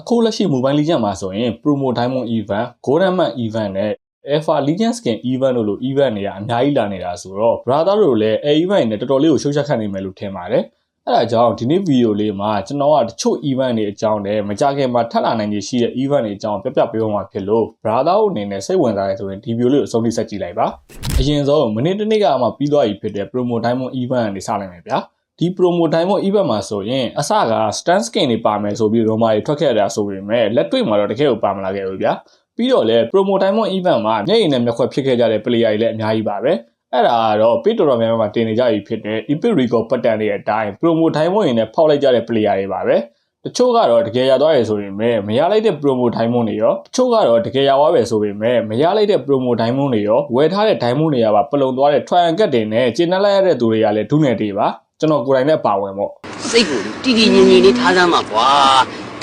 အခုလက်ရှိ Mobile Legends မှာဆိုရင် Promo Diamond Event, Golden Man Event နဲ့ Alpha Legend Skin Event တို့လို event တွေကအများကြီးလာနေတာဆိုတော့ brother တို့လည်းအဲ event တွေနဲ့တော်တော်လေးကိုရှုပ်ချက်ခတ်နေမယ်လို့ထင်ပါတယ်။အဲဒါကြောင့်ဒီနေ့ဗီဒီယိုလေးမှာကျွန်တော်ကတချို့ event တွေအကြောင်းနဲ့မကြခင်မှာထပ်လာနိုင်ခြေရှိတဲ့ event တွေအကြောင်းပြပြပေးဖို့မှာဖြစ်လို့ brother တို့အနေနဲ့စိတ်ဝင်စားရဆိုရင်ဒီဗီဒီယိုလေးကိုအဆုံးထိဆက်ကြည့်လိုက်ပါ။အရင်ဆုံးမနေ့တနေ့ကမှပြီးသွားပြီဖြစ်တဲ့ Promo Diamond Event တွေစလိုက်မယ်ဗျာ။ ဒီ promo diamond event မှာဆိုရင်အစက stand skin တွေပါမယ်ဆိုပြီး Roma တွေထွက်ခဲ့တာဆိုပေမဲ့လက်တွေ့မှာတော့တကယ်ကိုပါမလာခဲ့ဘူးဗျာပြီးတော့လဲ promo diamond event မှာမျက်ရည်နဲ့မျက်ခွက်ဖြစ်ခဲ့ကြတဲ့ player တွေလည်းအများကြီးပါပဲအဲ့ဒါကတော့ pit တော်တော်များများမှာတင်နေကြပြီဖြစ်တဲ့ epic record pattern တွေအတိုင်း promo diamond တွေနဲ့ဖောက်လိုက်ကြတဲ့ player တွေပါပဲတချို့ကတော့တကယ်ရသွားရဆိုရင်မဲ့မရလိုက်တဲ့ promo diamond တွေရောတချို့ကတော့တကယ်ရသွားပဲဆိုပေမဲ့မရလိုက်တဲ့ promo diamond တွေရောဝယ်ထားတဲ့ diamond တွေကပါပလုံသွားတဲ့ triangle တွေနဲ့ကျင်းနှက်လိုက်ရတဲ့သူတွေကလည်းဒုနယ်တွေပါ ကျွန်တော်ကိုယ်တိုင်နဲ့ပါဝင်ပေါ့စိတ်ကိုတည်တည်ငြိမ်ငြိမ်လေးထားစမ်းပါကွာ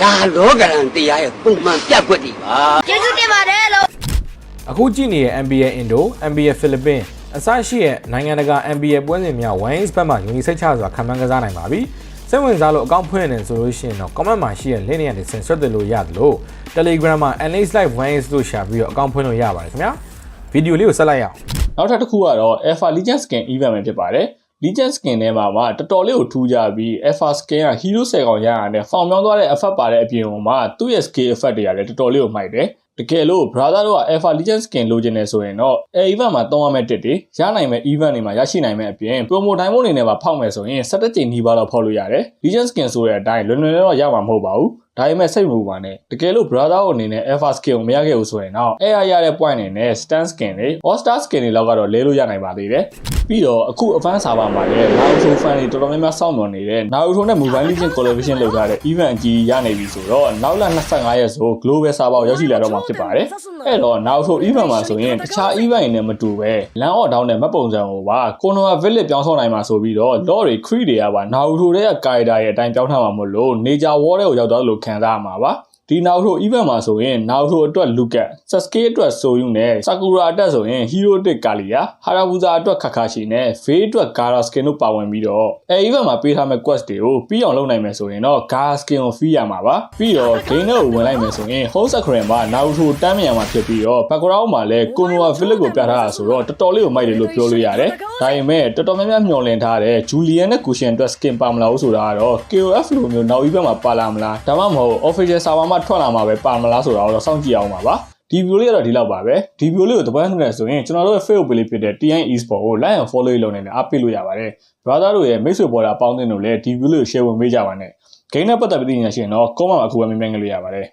ဒါလောကရန်တရားရဲ့ပုံမှန်ပြတ်ွက်တွေပါကျေးဇူးတင်ပါတယ်လို့အခုကြည့်နေတဲ့ NBA Indo, NBA Philippines အစရှိတဲ့နိုင်ငံတကာ NBA ပွဲစဉ်များ Wines ဘက်မှာယုံကြည်စိတ်ချစွာခံမှန်းကစားနိုင်ပါပြီ။စိတ်ဝင်စားလို့အကောင့်ဖွင့်နေဆိုလို့ရှိရင်တော့ comment မှာရှိတဲ့ link တွေကနေဆင်ဆွတ်တယ်လို့ရတယ်လို့ Telegram မှာ Analyze Live Wines လို့ရှာပြီးတော့အကောင့်ဖွင့်လို့ရပါတယ်ခင်ဗျာ။ဗီဒီယိုလေးကိုဆက်လိုက်ရအောင်နောက်ထပ်တစ်ခုကတော့ Alpha Legend Skin event ပဲဖြစ်ပါတယ် Legend Skin ထဲမှာမှတော်တော်လေးကိုထူးကြပြီး Alpha Skin က Hero 10ကောင်ရရတဲ့ found မြောင်းသွားတဲ့ effect ပါတဲ့အပြင်မှာသူ့ရဲ့ skill effect တွေကလည်းတော်တော်လေးကိုမှိုက်တယ်တကယ်လို့ brother တို့က Alpha Legend Skin လိုချင်နေဆိုရင်တော့အဲ event မှာတောင်းရမယ့်တစ်တွေရနိုင်မယ့် event တွေမှာရရှိနိုင်မယ့်အပြင် promo diamond တွေနဲ့ပါဖောက်မယ်ဆိုရင်17ကြိမ်နှီးပါတော့ဖောက်လို့ရတယ် Legend Skin ဆိုတဲ့အတိုင်းလွယ်လွယ်တော့ရမှာမဟုတ်ပါဘူးဒါပေမဲ့စိတ်မပူပါနဲ့တကယ်လို့ brother တို့အနေနဲ့ alpha skin ကိုမရခဲ့ဘူးဆိုရင်တော့အဲရရတဲ့ point တွေနဲ့ stand skin တွေ all star skin တွေလောက်ကတော့လဲလို့ရနိုင်ပါသေးတယ် ပြီးတော့အခု advanced server မှာလည်း Naruto fan တွေတော်တော်များများစောင့်မျှော်နေတဲ့ Naruto နဲ့ Mobile Legends collaboration လုပ်ထားတဲ့ event အကြီးရနေပြီဆိုတော့နောက်လ25ရက်ဆို global server ကိုရောက်ရှိလာတော့မှာဖြစ်ပါတယ်အဲ့တော့ Naruto event မှာဆိုရင်တခြား event တွေနဲ့မတူပဲ land or down နဲ့မပုံစံကိုပါ Konoha village ပြောင်းဆောင်းနိုင်မှာဆိုပြီးတော့ law တွေ cree တွေကပါ Naruto ရဲ့ character ရဲ့အတိုင်းပြောင်းထားမှာမို့လို့ nature war တွေကိုရောက်သွားလို့ခံစားရမှာပါ ဒီနောက်ထို event မှာဆိုရင်နောက်ထိုအတွက် look at Sasuke အတွက်ဆိုယူနဲ့ Sakura အတွက်ဆိုရင် hero အတွက် Kalia Harabuza အတွက် Kakashi နဲ့ Faye အတွက် Gara skin တို့ပါဝင်ပြီးတော့အဲ event မှာပေးထားမဲ့ quest တွေကိုပြီးအောင်လုပ်နိုင်မယ်ဆိုရင်တော့ Gara skin ကို free ရမှာပါပြီးတော့ game ကိုဝင်လိုက်မယ်ဆိုရင် Home Sakura မှာ Naruto တန်းမြန်မှာဖြစ်ပြီးတော့ background မှာလည်း Konoha village ကိုပြထားတာဆိုတော့တော်တော်လေးကိုမိုက်တယ်လို့ပြောလို့ရတယ်ဒါပေမဲ့တော်တော်များများမျှော်လင့်ထားတဲ့ Julian နဲ့ Cushion အတွက် skin ပါမလာဘူးဆိုတာကတော့ KOF လိုမျိုးနောက် event မှာပါလာမလားဒါမှမဟုတ် official server မှာထွက်လာမှာပဲပါမလားဆိုတာတော့စောင့်ကြည့်အောင်ပါပါဒီဗီဒီယိုလေးကတော့ဒီလောက်ပါပဲဒီဗီဒီယိုလေးကိုတပတ်နှစ်နဲ့ဆိုရင်ကျွန်တော်တို့ရဲ့ Facebook page လေးဖြစ်တဲ့ TN Esport ကို like and follow လုပ်နေတယ်အားပေးလို့ရပါတယ် brother တို့ရဲ့မိတ်ဆွေပေါ်တာအပေါင်းအသင်းတို့လည်းဒီဗီဒီယိုလေးကို share ဝင်ပေးကြပါနဲ့ game နဲ့ပတ်သက်ပြီးသိနေရရှင်တော့ comment မှာအခုပဲမြင်မြင်ကြလို့ရပါတယ်